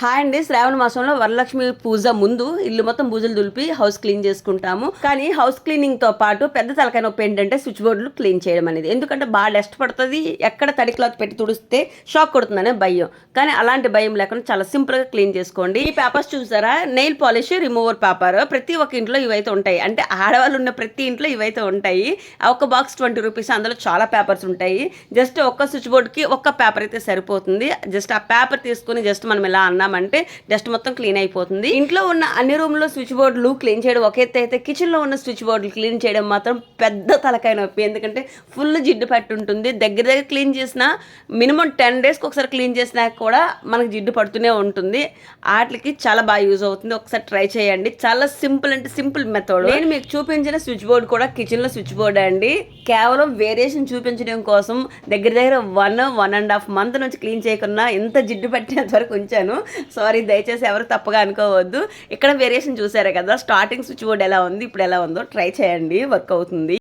Hi అండి. శ్రావణ మాసంలో వరలక్ష్మి పూజ ముందు ఇల్లు మొత్తం పూజలు దులిపి హౌస్ క్లీన్ చేసుకుంటాము. కానీ హౌస్ క్లీనింగ్తో పాటు పెద్ద తలకాయ నొప్పి ఏంటంటే స్విచ్ బోర్డులు క్లీన్ చేయడం అనేది. ఎందుకంటే బాగా డస్ట్ పడుతుంది. ఎక్కడ తడి క్లాత్ పెట్టి తుడిస్తే షాక్ కొడుతుందనే భయం. కానీ అలాంటి భయం లేకుండా చాలా సింపుల్గా క్లీన్ చేసుకోండి. ఈ పేపర్స్ చూసారా? Nail polish remover paper. ప్రతి ఒక్క ఇంట్లో ఇవైతే ఉంటాయి. అంటే ఆడవాళ్ళు ఉన్న ప్రతి ఇంట్లో ఇవైతే ఉంటాయి. ఒక బాక్స్ ట్వంటీ రూపీస్ అందులో చాలా పేపర్స్ ఉంటాయి. జస్ట్ ఒక్క స్విచ్ బోర్డ్కి ఒక్క పేపర్ అయితే సరిపోతుంది. జస్ట్ ఆ పేపర్ తీసుకుని జస్ట్ మనం ఇలా అన్నామంటే డస్ట్ మొత్తం క్లీన్ అయిపోతుంది. ఇంట్లో ఉన్న అన్ని రూమ్లో స్విచ్ బోర్డులు క్లీన్ చేయడం ఒక ఎత్తు అయితే కిచెన్లో ఉన్న స్విచ్ బోర్డులు క్లీన్ చేయడం మాత్రం పెద్ద తలకాయ నొప్పి. ఎందుకంటే ఫుల్ జిడ్డు పట్టి ఉంటుంది. దగ్గర దగ్గర క్లీన్ చేసినా మినిమం టెన్ డేస్కి ఒకసారి క్లీన్ చేసినా కూడా మనకు జిడ్డు పడుతూనే ఉంటుంది. వాటికి చాలా బాగా యూజ్ అవుతుంది. ఒకసారి ట్రై చేయండి. చాలా సింపుల్ అంటే సింపుల్ మెథడ్ నేను మీకు చూపించిన స్విచ్ బోర్డ్ కూడా కిచెన్లో స్విచ్ బోర్డ్ అండి. కేవలం వేరియేషన్ చూపించడం కోసం దగ్గర దగ్గర one one and half month నుంచి క్లీన్ చేయకుండా ఎంత జిడ్డు పట్టినంత వరకు ఉంచాను. సారీ దయచేసి ఎవరు తప్పుగా అనుకోవద్దు. ఇక్కడ వేరియేషన్ చూసారే కదా స్టార్టింగ్ స్విచ్ బోర్డ్ ఎలా ఉంది ఇప్పుడు ఎలా ఉందో ట్రై చేయండి వర్క్ అవుతుంది.